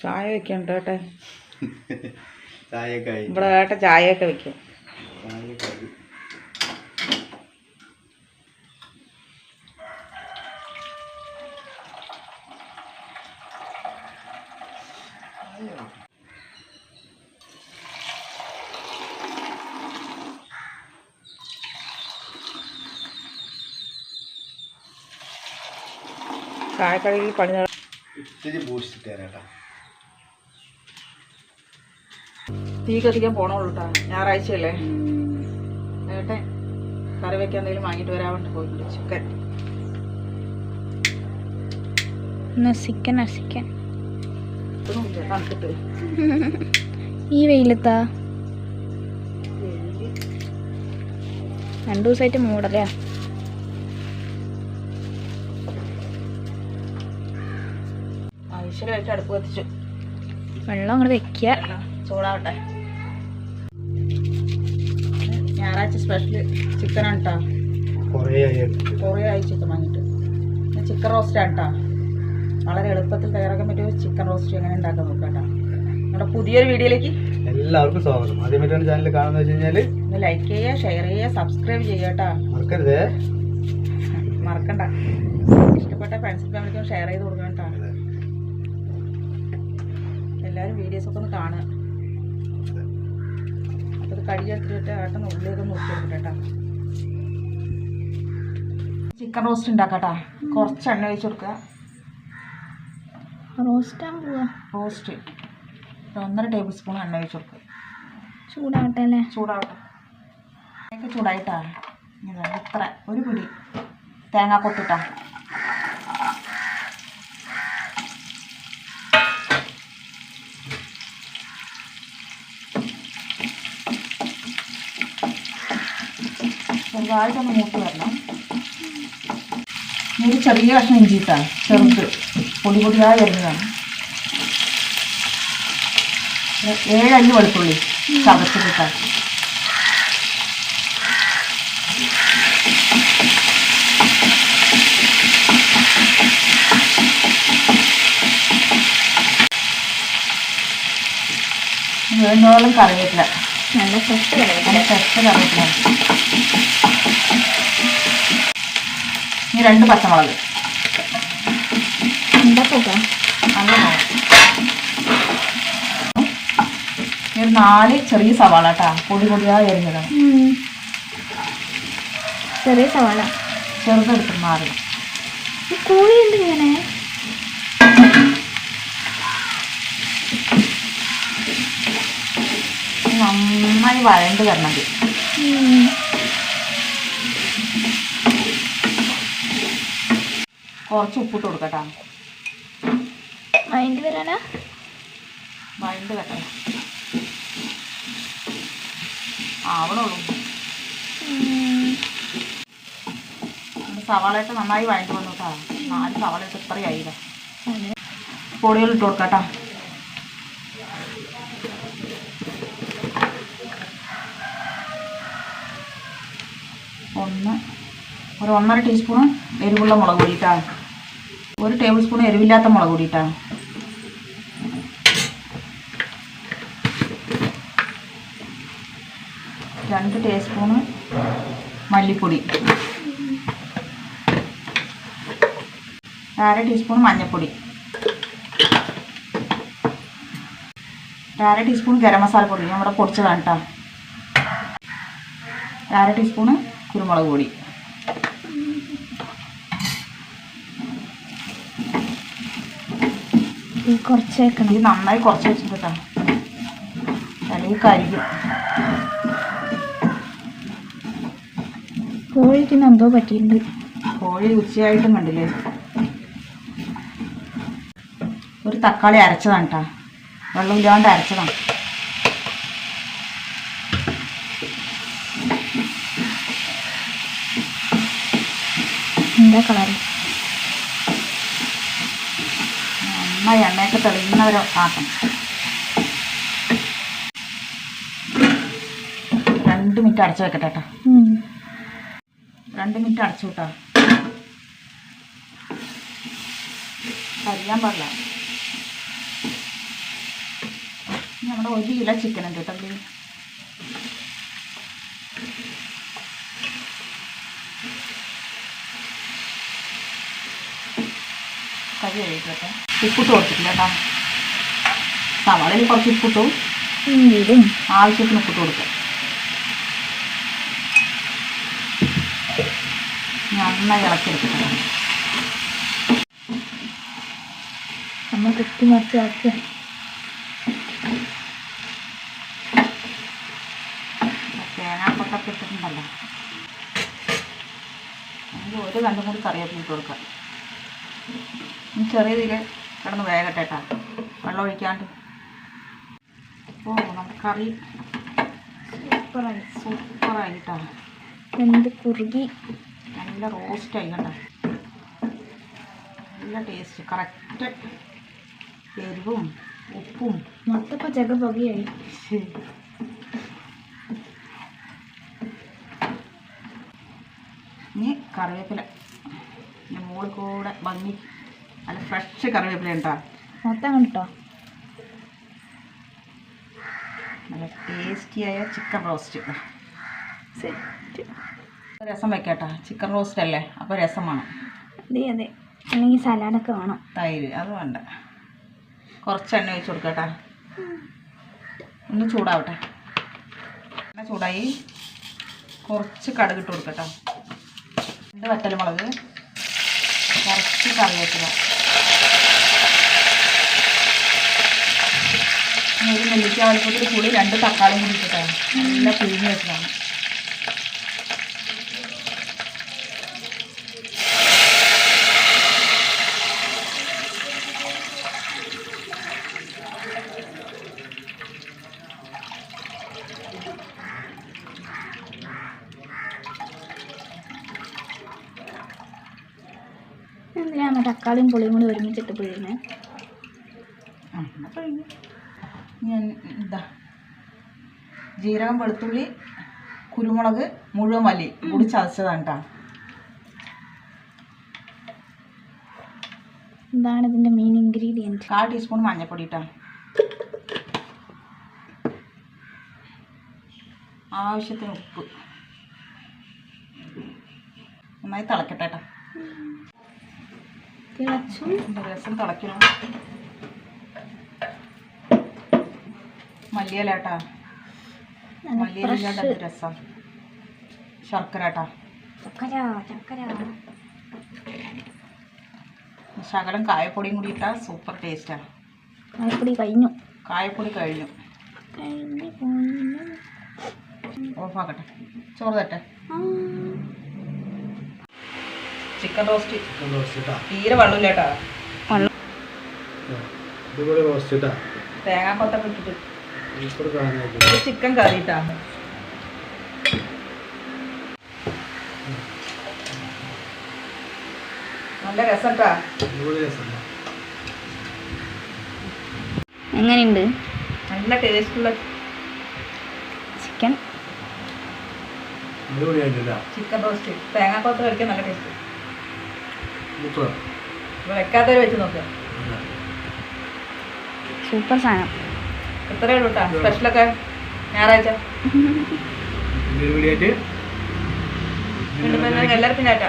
ചായ വെക്കണ്ട ഏട്ടെ ഇവിടെ ഏട്ട ചായയൊക്കെ വെക്കും. ചായക്കടയിൽ പണി ഇത്തിരി ബൂസ്റ്റ് തരാട്ടാ തീ കത്തിക്കാൻ പോണോളൂ കേട്ടോ ഞായറാഴ്ചയല്ലേ? ഏട്ടെ കറി വെക്കാൻ എന്തെങ്കിലും വാങ്ങിയിട്ട് വരാൻ വേണ്ടി പോയിട്ടുണ്ട്. ചിക്കൻ. നസിക്കൻ നസിക്കൻ ഈ വെയിലത്താ? രണ്ടു ദിവസമായിട്ട് മൂടലേ. ഐശ്വര്യമായിട്ട് അടുപ്പ് കത്തിച്ചു. വെള്ളം അങ്ങോട്ട് വെക്കുക ചൂടാവട്ടെ. ഞായറാഴ്ച സ്പെഷ്യൽ ചിക്കൻ ആണ്ട്ടാ കുറേ ആയി ചിക്കൻ വാങ്ങിയിട്ട് ചിക്കൻ റോസ്റ്റ് ആണ്ട്ടാ വളരെ എളുപ്പത്തിൽ തയ്യാറാക്കാൻ പറ്റിയ ചിക്കൻ റോസ്റ്റ് എങ്ങനെ ഉണ്ടാക്കാൻ നോക്കാട്ടാ. കേട്ടോ നമ്മുടെ പുതിയൊരു വീഡിയോയിലേക്ക് എല്ലാവർക്കും സ്വാഗതം. ആദ്യമായിട്ടാണ് ചാനൽ കാണുന്നത് വെച്ച് കഴിഞ്ഞാൽ ഒന്ന് ലൈക്ക് ചെയ്യുക ഷെയർ ചെയ്യുക സബ്സ്ക്രൈബ് ചെയ്യുക മറക്കരുത് മറക്കരുതേ. മറക്കണ്ട. ഇഷ്ടപ്പെട്ട ഫ്രണ്ട്സ് ഫാമിലിക്കും ഷെയർ ചെയ്ത് കൊടുക്കണം കേട്ടോ. എല്ലാവരും വീഡിയോസൊക്കെ ഒന്ന് കാണുക. കടിയെടുത്തിട്ട് ഏട്ടൻ ഉള്ളിലേക്ക് നോക്കി കൊടുക്കട്ടെ ചിക്കൻ റോസ്റ്റ് ഉണ്ടാക്കട്ടെ. കുറച്ച് എണ്ണ ഒഴിച്ച് കൊടുക്കുക. റോസ്റ്റ് പോവാ. റോസ്റ്റ്. ഒന്നര ടേബിൾ സ്പൂൺ എണ്ണ ഒഴിച്ച് കൊടുക്കുക. ചൂടാവട്ടെ അല്ലേ? ചൂടാവട്ടെ. ചൂടായിട്ടാ. ഇതാ ഇത്ര. ഒരു പിടി തേങ്ങ കൊത്തിട്ടാ ചെറുതായിട്ടൊന്ന് മൂത്ത് വരണം. ഇനി ഒരു ചെറിയ കഷ്ണം ഇഞ്ചിട്ടാ ചെറുത് പൊടി പൊടിയായി വരുന്നതാണ്. ഏഴ് അല്ലി വെളുത്തുള്ളി ചതച്ചിട്ടാ വേണ്ടോളം കറിവേപ്പില. നല്ല ഫ്രഷ് കറിവേപ്പില. നല്ല ഫ്രഷ് കറിവേപ്പില. ഇനി രണ്ട് പച്ചമുളക്. നല്ല ഒരു നാല് ചെറിയ സവാള കേട്ടാ. പൊടി പൊടിയായി എരിഞ്ഞതാണ് ചെറിയ സവാള. ചെറുതെടുത്ത് മാറി ഈ കോഴി എന്ത് ഇങ്ങനെ? നന്നായി വഴണ്ട് വരണത് കുറച്ച് ഉപ്പിട്ട് കൊടുക്കട്ടാ. മൈൻഡ് വരാനാ? മൈൻഡ് വരണം ആവണുള്ളൂ സവാളയൊക്കെ നന്നായി വഴങ്ങി വന്നു കേട്ടോ. നാല് സവാളയൊക്കെ ഇത്രയായില്ല. പൊടികൾ ഇട്ട് കൊടുക്കട്ടാ. ഒന്ന് ഒരു ഒന്നര ടീസ്പൂൺ എരിവുള്ള മുളക് പൊടിയിട്ടാ ഒരു ടേബിൾ സ്പൂൺ എരിവില്ലാത്ത മുളക് കൂടിയിട്ടാണ് രണ്ട് ടീസ്പൂണ് മല്ലിപ്പൊടി. അര ടീസ്പൂൺ മഞ്ഞൾപ്പൊടി അര ടീസ്പൂൺ ഗരം മസാല പൊടി. നമ്മുടെ പൊടിച്ചതാണ് കേട്ടോ അര ടീസ്പൂണ് കുരുമുളക് പൊടി. ഈ കുറച്ച് വെക്കണം ഇത് നന്നായി കുറച്ച് വെച്ചിട്ട് അല്ലെങ്കിൽ കരിയും കോഴിക്ക് എന്തോ പറ്റിയിട്ടുണ്ട്. കോഴി ഉച്ചയായിട്ടും കണ്ടില്ലേ? ഒരു തക്കാളി അരച്ചതാണ് കേട്ടോ വെള്ളമില്ലാണ്ട് അരച്ചതാണ്. എന്താ കളർ നന്നായി എണ്ണയൊക്കെ തെളിയുന്നവരോ ആക്കണം. രണ്ട് മിനിറ്റ് അടച്ചു വെക്കട്ടെ കേട്ടോ രണ്ട് മിനിറ്റ് അടച്ചു കേട്ടോ. കരിയാൻ പാടില്ല. നമ്മുടെ ഒരു കിലോ ചിക്കൻ ഉണ്ട് കേട്ടോ കറി കഴിക്കട്ടെ ഉപ്പിട്ട് കൊടുത്തിട്ടില്ല കേട്ടോ. സവാളയിൽ കുറച്ച് ഉപ്പിട്ടു. ആവശ്യത്തിന് ഉപ്പിട്ട് കൊടുക്കാം. നന്നായി ഇളക്കിയെടുക്കട്ടെ നമ്മൾ കുത്തി മറിച്ച് ആക്കുക തേങ്ങാക്കൊത്തൊക്കെ ഇട്ടിട്ടുണ്ടല്ലോ. അതിൽ ഒരു കണ്ടും കൂടി കൊടുക്കാം. ചെറിയ ഇതിൽ കിടന്ന് വേഗട്ടെ കേട്ടോ വെള്ളം ഒഴിക്കാണ്ട്. ഓ നമുക്ക് കറി സൂപ്പറായി. സൂപ്പറായിട്ടാ. എന്ത് കുറുകി. നല്ല റോസ്റ്റായി കേട്ടോ നല്ല ടേസ്റ്റ് കറക്റ്റ് എരിവും ഉപ്പും. മൊത്തപ്പോൾ ചക പുകയായി. ഇനി കറിവേപ്പില. ഇനി മുകളിൽ കൂടെ ഭംഗി നല്ല ഫ്രഷ് കറിവേപ്പില കേട്ടോ മൊത്തം കണ്ടോ നല്ല ടേസ്റ്റിയായ ചിക്കൻ റോസ്റ്റ് സെറ്റ് രസം വെക്കട്ടാ. ചിക്കൻ റോസ്റ്റ് അല്ലേ? അപ്പോൾ രസം വേണം. അതെ അതെ. അല്ലെങ്കിൽ സലാഡൊക്കെ വേണം. തൈര് അത് വേണ്ട. കുറച്ച് എണ്ണ ഒഴിച്ച് കൊടുക്കട്ടാ. ഒന്ന് ചൂടാവട്ടെ. എണ്ണ ചൂടായി. കുറച്ച് കടുകിട്ട് കൊടുക്കട്ടോ. രണ്ട് വറ്റൽമുളക് കുറച്ച് കറിവേപ്പില ഒരു നെല്ലിക്ക കൂടി രണ്ട് തക്കാളിയും കൂടി ഇട്ടിട്ടാണ്. നല്ല പിഴിഞ്ഞ് വെച്ചതാണ്. എന്തിനാണ് തക്കാളിയും പുളിയും കൂടി ഒരുമിച്ചിട്ട് പിഴിയുന്നത് ഞാൻ ഇതാ ജീരകം വെളുത്തുള്ളി കുരുമുളക് മുഴുവൻ മല്ലി കൂടി ചതച്ചതാണ് കേട്ടോ എന്താണ് ഇതിന്റെ മെയിൻ ഇൻഗ്രീഡിയന്റ് കാൽ ടീസ്പൂൺ മഞ്ഞൾപ്പൊടി ഇട്ടാ ആവശ്യത്തിന് ഉപ്പ്. നന്നായി തിളക്കട്ടെ കേട്ടോ തിളച്ചു രസം തിളയ്ക്കണം. മല്ലിയില മല്ലിയിലാണ്ട് രസം. ശർക്കര ചക്കര ശകലം കായപ്പൊടിയും കൂടി ഇട്ടാൽ സൂപ്പർ ടേസ്റ്റാണ് കായപ്പൊടി കഴിഞ്ഞു. കായപ്പൊടി കഴിഞ്ഞു. ഓഫാക്കട്ടെ. ചോറ് തട്ടെ. Chicken roast. ചിക്കൻ റോസ്റ്റ് ഇട്ടാ തീരെ വെള്ളമില്ല കേട്ടോ ഇതുപോലെ റോസ്റ്റ് ഇട്ടാ തേങ്ങാക്കൊത്തൊക്കെ ഇട്ടിട്ട്. സൂപ്പർ കാണാനായിട്ട് ഇത് ചിക്കൻ കറി ഇട്ടാ നല്ല രസം കേട്ടാ എങ്ങനെയുണ്ട്? നല്ല ടേസ്റ്റുള്ള ചിക്കൻ. Chicken roast. തേങ്ങാക്കൊത്ത് കഴിക്കാൻ നല്ല ടേസ്റ്റ്. സൂപ്പർ വെക്കാത്തവർ വെച്ച് നോക്കുക സൂപ്പർ സാധനം ഉള്ളൂ കേട്ടോ സ്പെഷ്യലൊക്കെ ഞായറാഴ്ച. എല്ലാവർക്കും ടാറ്റ